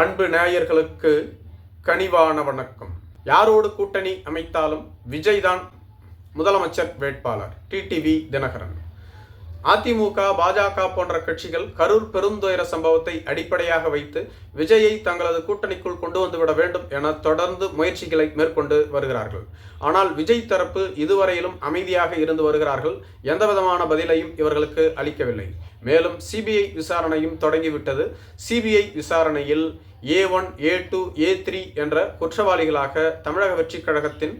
அன்பு நேயர்களுக்கு கனிவான வணக்கம். யாரோடு கூட்டணி அமைத்தாலும் விஜய் தான் முதலமைச்சர் வேட்பாளர். டிடிவி தினகரன். அதிமுக பாஜக போன்ற கட்சிகள் கரூர் பெருந்துயர சம்பவத்தை அடிப்படையாக வைத்து விஜயை தங்களது கூட்டணிக்குள் கொண்டு வந்துவிட வேண்டும் என தொடர்ந்து முயற்சிகளை மேற்கொண்டு வருகிறார்கள். ஆனால் விஜய் தரப்பு இதுவரையிலும் அமைதியாக இருந்து வருகிறார்கள். எந்தவிதமான பதிலையும் இவர்களுக்கு அளிக்கவில்லை. மேலும் சிபிஐ விசாரணையும் தொடங்கிவிட்டது. சிபிஐ விசாரணையில் A one A two A three என்ற குற்றவாளிகளாக தமிழக வெற்றிக் கழகத்தின்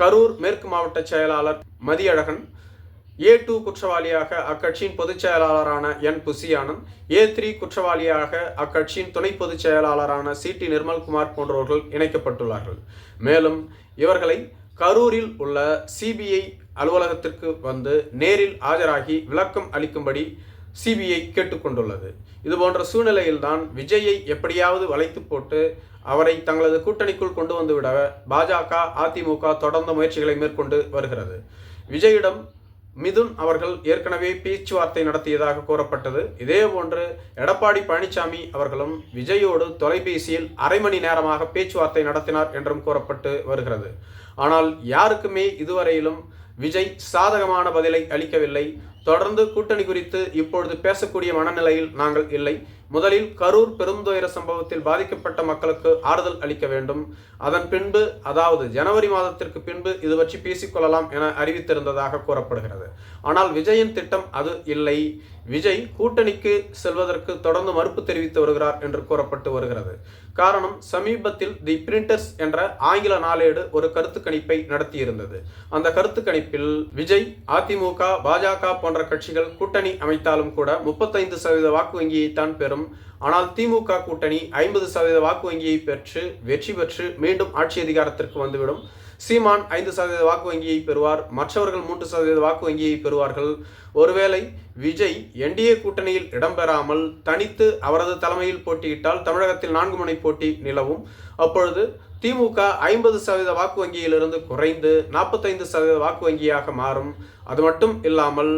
கரூர் மேற்கு மாவட்ட செயலாளர் மதியழகன் ஏ டூ குற்றவாளியாக அக்கட்சியின் பொதுச் செயலாளரான என் புசியானந்த் ஏ த்ரீ குற்றவாளியாக அக்கட்சியின் துணை பொதுச் செயலாளரான சி டி நிர்மல்குமார் போன்றவர்கள் இணைக்கப்பட்டுள்ளார்கள். மேலும் இவர்களை கரூரில் உள்ள சிபிஐ அலுவலகத்திற்கு வந்து நேரில் ஆஜராகி விளக்கம் அளிக்கும்படி சிபிஐ கேட்டுக்கொண்டுள்ளது. இதுபோன்ற சூழ்நிலையில்தான் விஜயை எப்படியாவது வளைத்து போட்டு அவரை தங்களது கூட்டணிக்குள் கொண்டு வந்துவிட பாஜக அதிமுக தொடர்ந்த முயற்சிகளை மேற்கொண்டு வருகிறது. விஜயிடம் மிதுன் அவர்கள் ஏற்கனவே பேச்சுவார்த்தை நடத்தியதாக கூறப்பட்டது. இதேபோன்று எடப்பாடி பழனிசாமி அவர்களும் விஜயோடு தொலைபேசியில் அரை மணி நேரமாக பேச்சுவார்த்தை நடத்தினார் என்றும் கூறப்பட்டு வருகிறது. ஆனால் யாருக்குமே இதுவரையிலும் விஜய் சாதகமான பதிலை அளிக்கவில்லை. தொடர்ந்து கூட்டணி குறித்து இப்பொழுது பேசக்கூடிய மனநிலையில் நாங்கள் இல்லை. முதலில் கரூர் பெருந்துயர சம்பவத்தில் பாதிக்கப்பட்ட மக்களுக்கு ஆறுதல் அளிக்க வேண்டும். அதன் பின்பு அதாவது ஜனவரி மாதத்திற்கு பின்பு இது பற்றி பேசிக்கொள்ளலாம் என அறிவித்திருந்ததாக கூறப்படுகிறது. ஆனால் விஜயின் திட்டம் அது இல்லை. விஜய் கூட்டணிக்கு செல்வதற்கு தொடர்ந்து மறுப்பு தெரிவித்து வருகிறார் என்று கூறப்பட்டு வருகிறது. காரணம் சமீபத்தில் தி பிரிண்டர்ஸ் என்ற ஆங்கில நாளேடு ஒரு கருத்து கணிப்பை நடத்தியிருந்தது. அந்த கருத்து கணிப்பில் விஜய் அதிமுக பாஜக போன்ற கட்சிகள் கூட்டணி அமைத்தாலும் கூட முப்பத்தைந்து சதவீத வாக்கு வங்கியைத்தான் பெறும். ஆனால் திமுக கூட்டணி ஐம்பது சதவீத வாக்கு வங்கியை பெற்று வெற்றி பெற்று மீண்டும் ஆட்சி அதிகாரத்திற்கு வந்துவிடும். சீமான் ஐந்து சதவீத வாக்கு வங்கியை பெறுவார். மற்றவர்கள் மூன்று சதவீத வாக்கு வங்கியை பெறுவார்கள். ஒருவேளை விஜய் என்டிஏ கூட்டணியில் இடம்பெறாமல் தனித்து அவரது தலைமையில் போட்டியிட்டால் தமிழகத்தில் நான்கு முனை போட்டி நிலவும். அப்பொழுது திமுக ஐம்பது சதவீத வாக்கு வங்கியிலிருந்து குறைந்து நாற்பத்தைந்து சதவீத வாக்கு வங்கியாக மாறும். அது மட்டும் இல்லாமல்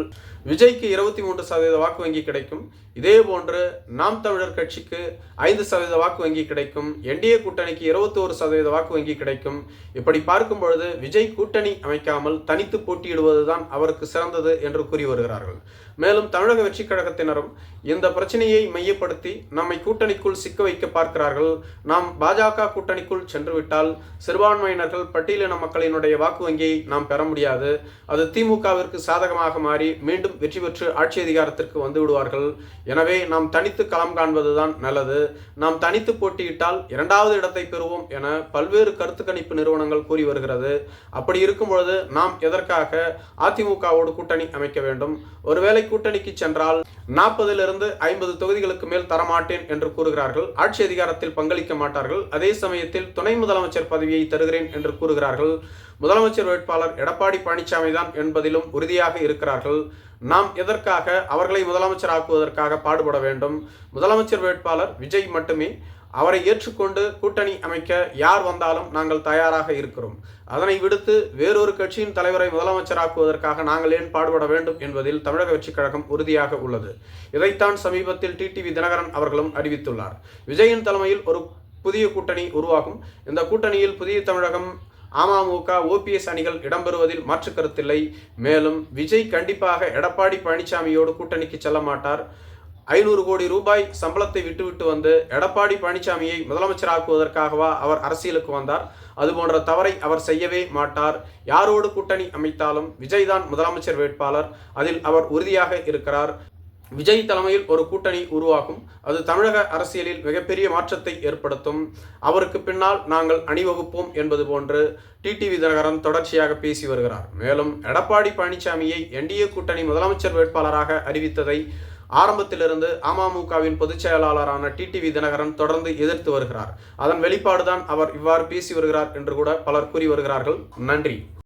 விஜய்க்கு இருபத்தி மூன்று சதவீத வாக்கு வங்கி கிடைக்கும். இதே போன்று நாம் தமிழர் கட்சிக்கு ஐந்து சதவீத வாக்கு வங்கி கிடைக்கும். என்டிஏ கூட்டணிக்கு இருபத்தி ஒரு சதவீத வாக்கு வங்கி கிடைக்கும். இப்படி பார்க்கும் பொழுது விஜய் கூட்டணி அமைக்காமல் தனித்து போட்டியிடுவதுதான் அவருக்கு சிறந்தது என்று கூறி வருகிறார்கள். மேலும் தமிழக வெற்றி கழகத்தினரும் இந்த பிரச்சனையை மையப்படுத்தி நம்மை கூட்டணிக்குள் சிக்க வைக்க பார்க்கிறார்கள். நாம் பாஜக கூட்டணிக்குள் சென்றுவிட்டால் சிறுபான்மையினர்கள் பட்டியலின மக்களினுடைய வாக்கு வங்கியை நாம் பெற முடியாது. அது திமுக திமுகவிற்கு சாதகமாக மாறி மீண்டும் வெற்றி பெற்று ஆட்சி அதிகாரத்திற்கு வந்து விடுவார்கள். எனவே நாம் தனித்து களம் காண்பதுதான் நல்லது. நாம் தனித்து போட்டியிட்டால் இரண்டாவது இடத்தை பெறுவோம் என பல்வேறு கருத்து கணிப்பு நிறுவனங்கள் கூறி வருகிறது. அப்படி இருக்கும் பொழுது நாம் எதற்காக அதிமுகவோடு கூட்டணி அமைக்க வேண்டும்? ஒருவேளை கூட்டணிக்கு சென்றால் நாற்பதிலிருந்து ஐம்பது தொகுதிகளுக்கு மேல் தரமாட்டேன் என்று கூறுகிறார்கள். ஆட்சி அதிகாரத்தில் பங்களிக்க மாட்டார்கள். அதே சமயத்தில் துணை முதலமைச்சர் பதவியை தருகிறேன் என்று கூறுகிறார்கள். முதலமைச்சர் வேட்பாளர் எடப்பாடி பழனிசாமி தான் என்பதிலும் உறுதியாக இருக்கிறார்கள். நாம் எதற்காக அவர்களை முதலமைச்சர் ஆக்குவதற்காக பாடுபட வேண்டும்? முதலமைச்சர் வேட்பாளர் விஜய் மட்டுமே அவரை ஏற்றுக்கொண்டு கூட்டணி அமைக்க யார் வந்தாலும் நாங்கள் தயாராக இருக்கிறோம். அதனை விடுத்து வேறொரு கட்சியின் தலைவரை முதலமைச்சராக்குவதற்காக நாங்கள் ஏன் பாடுபட வேண்டும் என்பதில் தமிழக வெற்றிக் கழகம் உறுதியாக உள்ளது. இதைத்தான் சமீபத்தில் டிடிவி தினகரன் அவர்களும் அறிவித்துள்ளார். விஜயின் தலைமையில் ஒரு புதிய கூட்டணி உருவாகும். இந்த கூட்டணியில் புதிய தமிழகம் அமமுக ஓபிஎஸ் அணிகள் இடம்பெறுவதில் மாற்று கருத்தில்லை. மேலும் விஜய் கண்டிப்பாக எடப்பாடி பழனிசாமியோடு கூட்டணிக்கு செல்ல மாட்டார். ஐநூறு கோடி ரூபாய் சம்பளத்தை விட்டுவிட்டு வந்து எடப்பாடி பழனிசாமியை முதலமைச்சராக்குவதற்காகவா அவர் அரசியலுக்கு வந்தார். அது போன்ற தவறை அவர் செய்யவே மாட்டார். யாரோடு கூட்டணி அமைத்தாலும் விஜய் தான் முதலமைச்சர் வேட்பாளர். அதில் அவர் உறுதியாக இருக்கிறார். விஜய் தலைமையில் ஒரு கூட்டணி உருவாகும். அது தமிழக அரசியலில் மிகப்பெரிய மாற்றத்தை ஏற்படுத்தும். அவருக்கு பின்னால் நாங்கள் அணிவகுப்போம் என்பது போன்று டிடிவி தினகரன் தொடர்ச்சியாக பேசி வருகிறார். மேலும் எடப்பாடி பழனிசாமியை என்டிஏ கூட்டணி முதலமைச்சர் வேட்பாளராக அறிவித்ததை ஆரம்பத்திலிருந்து அமமுகவின் பொதுச் செயலாளரான டிடிவி தினகரன் தொடர்ந்து எதிர்த்து வருகிறார். அதன் வெளிப்பாடுதான் அவர் இவ்வாறு பேசி வருகிறார் என்று கூட பலர் கூறி வருகிறார்கள். நன்றி.